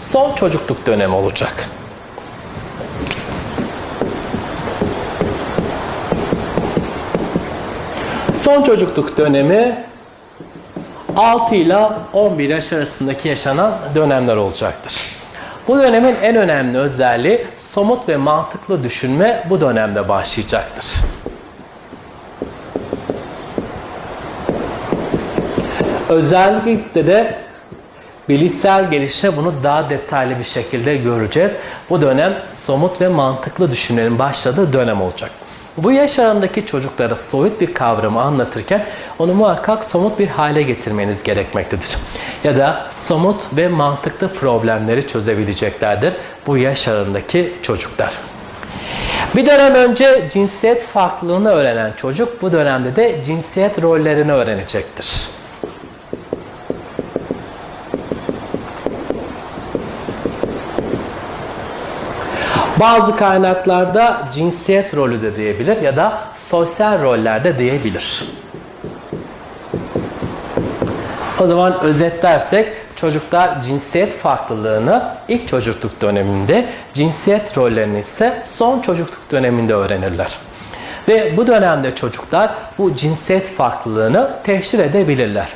son çocukluk dönemi olacak. Son çocukluk dönemi 6 ile 11 yaş arasındaki yaşanan dönemler olacaktır. Bu dönemin en önemli özelliği somut ve mantıklı düşünme bu dönemde başlayacaktır. Özellikle de bilişsel gelişe bunu daha detaylı bir şekilde göreceğiz. Bu dönem somut ve mantıklı düşünmenin başladığı dönem olacak. Bu yaş arasındaki çocuklara soyut bir kavramı anlatırken onu muhakkak somut bir hale getirmeniz gerekmektedir. Ya da somut ve mantıklı problemleri çözebileceklerdir bu yaş arasındaki çocuklar. Bir dönem önce cinsiyet farklılığını öğrenen çocuk bu dönemde de cinsiyet rollerini öğrenecektir. Bazı kaynaklarda cinsiyet rolü de diyebilir ya da sosyal roller de diyebilir. O zaman özetlersek çocuklar cinsiyet farklılığını ilk çocukluk döneminde, cinsiyet rollerini ise son çocukluk döneminde öğrenirler. Ve bu dönemde çocuklar bu cinsiyet farklılığını teşhir edebilirler.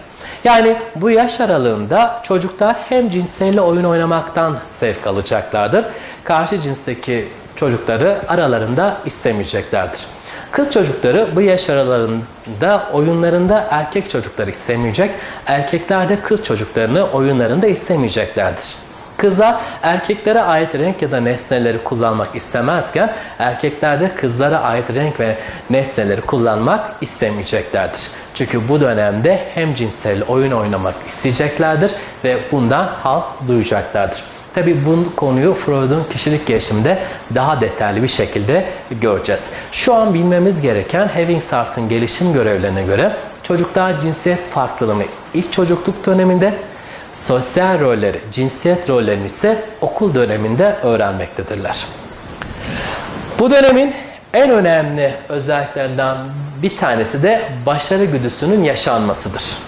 Yani bu yaş aralığında çocuklar hem cinselle oyun oynamaktan zevk alacaklardır. Karşı cinsteki çocukları aralarında istemeyeceklerdir. Kız çocukları bu yaş aralarında oyunlarında erkek çocukları istemeyecek, erkekler de kız çocuklarını oyunlarında istemeyeceklerdir. Kızlar erkeklere ait renk ya da nesneleri kullanmak istemezken erkekler de kızlara ait renk ve nesneleri kullanmak istemeyeceklerdir. Çünkü bu dönemde hem cinsel oyun oynamak isteyeceklerdir ve bundan haz duyacaklardır. Tabi bu konuyu Freud'un kişilik gelişiminde daha detaylı bir şekilde göreceğiz. Şu an bilmemiz gereken Havingsart'ın gelişim görevlerine göre çocuklar cinsiyet farklılığını ilk çocukluk döneminde sosyal rolleri, cinsiyet rollerini ise okul döneminde öğrenmektedirler. Bu dönemin en önemli özelliklerinden bir tanesi de başarı güdüsünün yaşanmasıdır.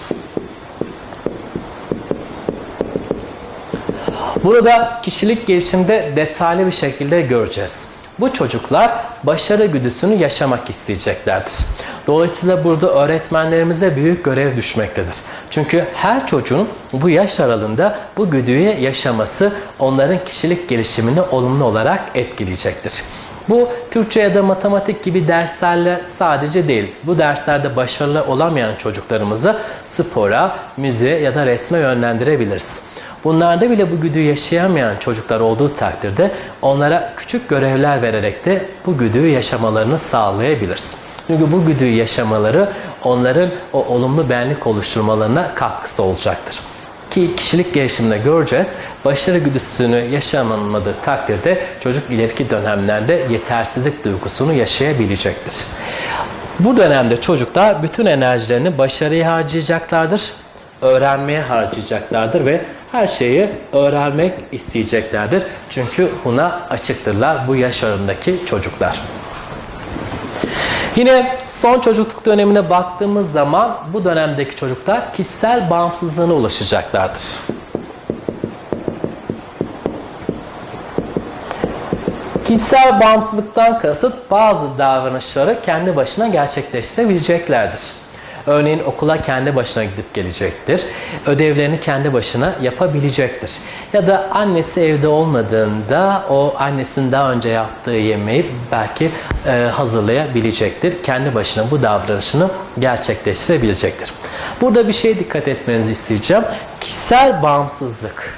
Burada kişilik gelişimde detaylı bir şekilde göreceğiz. Bu çocuklar başarı güdüsünü yaşamak isteyeceklerdir. Dolayısıyla burada öğretmenlerimize büyük görev düşmektedir. Çünkü her çocuğun bu yaş aralığında bu güdüyü yaşaması onların kişilik gelişimini olumlu olarak etkileyecektir. Bu Türkçe ya da matematik gibi derslerle sadece değil. Bu derslerde başarılı olamayan çocuklarımızı spora, müziğe ya da resme yönlendirebiliriz. Bunlarda bile bu güdüyü yaşayamayan çocuklar olduğu takdirde onlara küçük görevler vererek de bu güdüyü yaşamalarını sağlayabiliriz. Çünkü bu güdüyü yaşamaları onların o olumlu benlik oluşturmalarına katkısı olacaktır. Ki kişilik gelişiminde göreceğiz. Başarı güdüsünü yaşanmadığı takdirde çocuk ileriki dönemlerde yetersizlik duygusunu yaşayabilecektir. Bu dönemde çocuklar bütün enerjilerini başarıya harcayacaklardır, öğrenmeye harcayacaklardır ve her şeyi öğrenmek isteyeceklerdir. Çünkü buna açıktırlar bu yaş çocuklar. Yine son çocukluk dönemine baktığımız zaman bu dönemdeki çocuklar kişisel bağımsızlığına ulaşacaklardır. Kişisel bağımsızlıktan kasıt bazı davranışları kendi başına gerçekleştirebileceklerdir. Örneğin okula kendi başına gidip gelecektir. Ödevlerini kendi başına yapabilecektir. Ya da annesi evde olmadığında o annesinin daha önce yaptığı yemeği belki e, hazırlayabilecektir. Kendi başına bu davranışını gerçekleştirebilecektir. Burada bir şeye dikkat etmenizi isteyeceğim. Kişisel bağımsızlık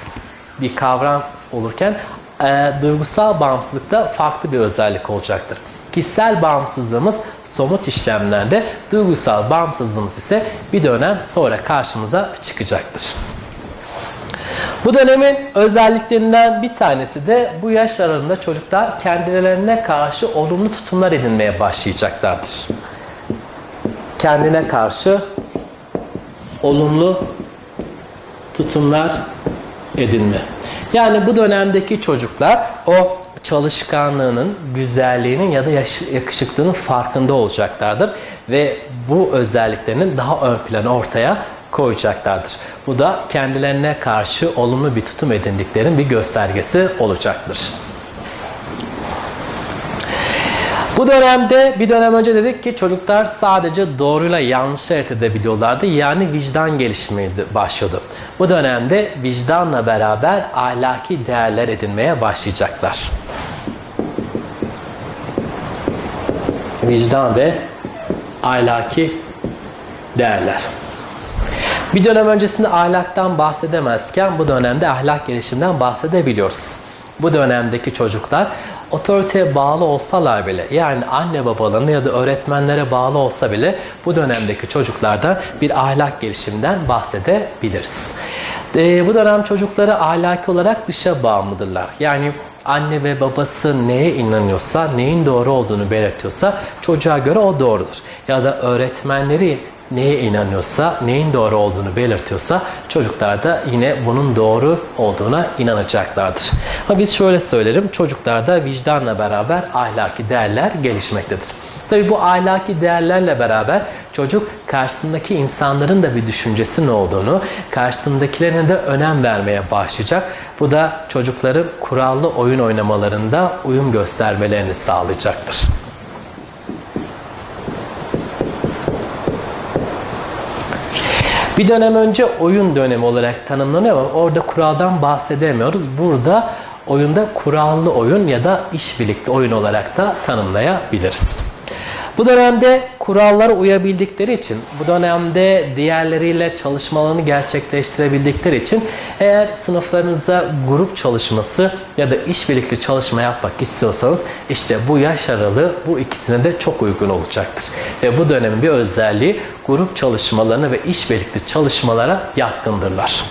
bir kavram olurken e, duygusal bağımsızlıkta farklı bir özellik olacaktır. Kişisel bağımsızlığımız somut işlemlerde, duygusal bağımsızlığımız ise bir dönem sonra karşımıza çıkacaktır. Bu dönemin özelliklerinden bir tanesi de bu yaş aralığında çocuklar kendilerine karşı olumlu tutumlar edinmeye başlayacaklardır. Kendine karşı olumlu tutumlar edinme. Yani bu dönemdeki çocuklar o çalışkanlığının, güzelliğinin ya da yakışıklığının farkında olacaklardır ve bu özelliklerinin daha ön plana ortaya koyacaklardır. Bu da kendilerine karşı olumlu bir tutum edindiklerin bir göstergesi olacaktır. Bu dönemde bir dönem önce dedik ki çocuklar sadece doğruyla yanlışı ayırt edebiliyorlardı. Yani vicdan gelişimi başladı. Bu dönemde vicdanla beraber ahlaki değerler edinmeye başlayacaklar. Vicdan ve ahlaki değerler. Bir dönem öncesinde ahlaktan bahsedemezken bu dönemde ahlak gelişiminden bahsedebiliyoruz. Bu dönemdeki çocuklar otoriteye bağlı olsalar bile yani anne babalarına ya da öğretmenlere bağlı olsa bile bu dönemdeki çocuklardan bir ahlak gelişiminden bahsedebiliriz. Ee, bu dönem çocukları ahlaki olarak dışa bağımlıdırlar. Yani anne ve babası neye inanıyorsa, neyin doğru olduğunu belirtiyorsa çocuğa göre o doğrudur. Ya da öğretmenleri neye inanıyorsa, neyin doğru olduğunu belirtiyorsa çocuklar da yine bunun doğru olduğuna inanacaklardır. Ama biz şöyle söylerim, çocuklarda vicdanla beraber ahlaki değerler gelişmektedir. Tabi bu ahlaki değerlerle beraber çocuk karşısındaki insanların da bir düşüncesi ne olduğunu, karşısındakilerine de önem vermeye başlayacak. Bu da çocukların kurallı oyun oynamalarında uyum göstermelerini sağlayacaktır. Bir dönem önce oyun dönemi olarak tanımlanıyor ama orada kuraldan bahsedemiyoruz. Burada oyunda kurallı oyun ya da işbirlikli oyun olarak da tanımlayabiliriz. Bu dönemde kurallara uyabildikleri için, bu dönemde diğerleriyle çalışmalarını gerçekleştirebildikleri için eğer sınıflarınızda grup çalışması ya da işbirlikli çalışma yapmak istiyorsanız işte bu yaş aralığı bu ikisine de çok uygun olacaktır. Ve bu dönemin bir özelliği grup çalışmalarına ve işbirlikli çalışmalara yatkındırlar.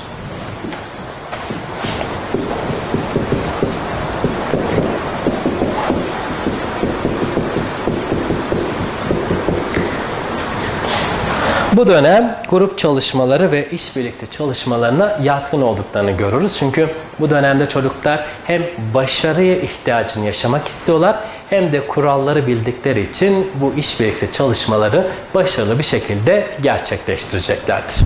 Bu dönem grup çalışmaları ve işbirlikli çalışmalarına yatkın olduklarını görürüz. Çünkü bu dönemde çocuklar hem başarıya ihtiyacını yaşamak istiyorlar hem de kuralları bildikleri için bu işbirlikli çalışmaları başarılı bir şekilde gerçekleştireceklerdir.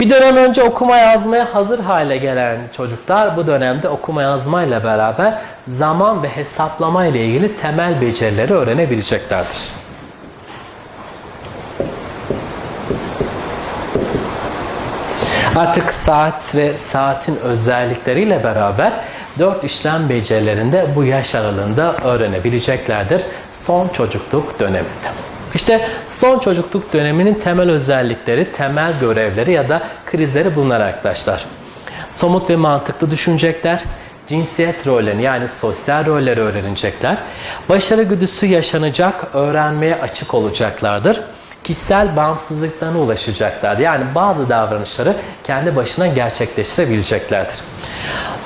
Bir dönem önce okuma yazmaya hazır hale gelen çocuklar bu dönemde okuma yazmayla beraber zaman ve hesaplama ile ilgili temel becerileri öğrenebileceklerdir. Artık saat ve saatin özellikleriyle beraber dört işlem becerilerinde bu yaş aralığında öğrenebileceklerdir son çocukluk döneminde. İşte son çocukluk döneminin temel özellikleri, temel görevleri ya da krizleri bunlar arkadaşlar. Somut ve mantıklı düşünecekler, cinsiyet rollerini yani sosyal rolleri öğrenecekler, başarı güdüsü yaşanacak, öğrenmeye açık olacaklardır kişisel bağımsızlıklarına ulaşacaklar. Yani bazı davranışları kendi başına gerçekleştirebileceklerdir.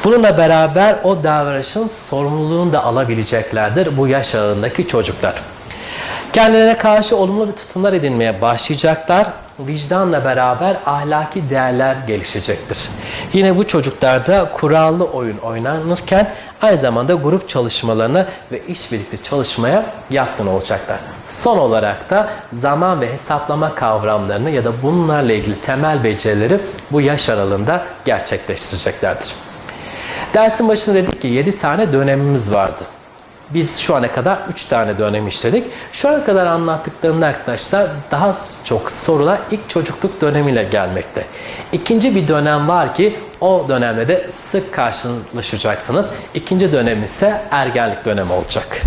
Bununla beraber o davranışın sorumluluğunu da alabileceklerdir bu yaş aralığındaki çocuklar. Kendilerine karşı olumlu bir tutumlar edinmeye başlayacaklar. Vicdanla beraber ahlaki değerler gelişecektir. Yine bu çocuklarda kurallı oyun oynanırken aynı zamanda grup çalışmalarına ve işbirlikli çalışmaya yatkın olacaklar. Son olarak da zaman ve hesaplama kavramlarını ya da bunlarla ilgili temel becerileri bu yaş aralığında gerçekleştireceklerdir. Dersin başında dedik ki 7 tane dönemimiz vardı. Biz şu ana kadar 3 tane dönem işledik. Şu ana kadar anlattıklarımda arkadaşlar daha çok sorular ilk çocukluk dönemiyle gelmekte. İkinci bir dönem var ki o dönemde de sık karşılaşacaksınız. İkinci dönem ise ergenlik dönemi olacak.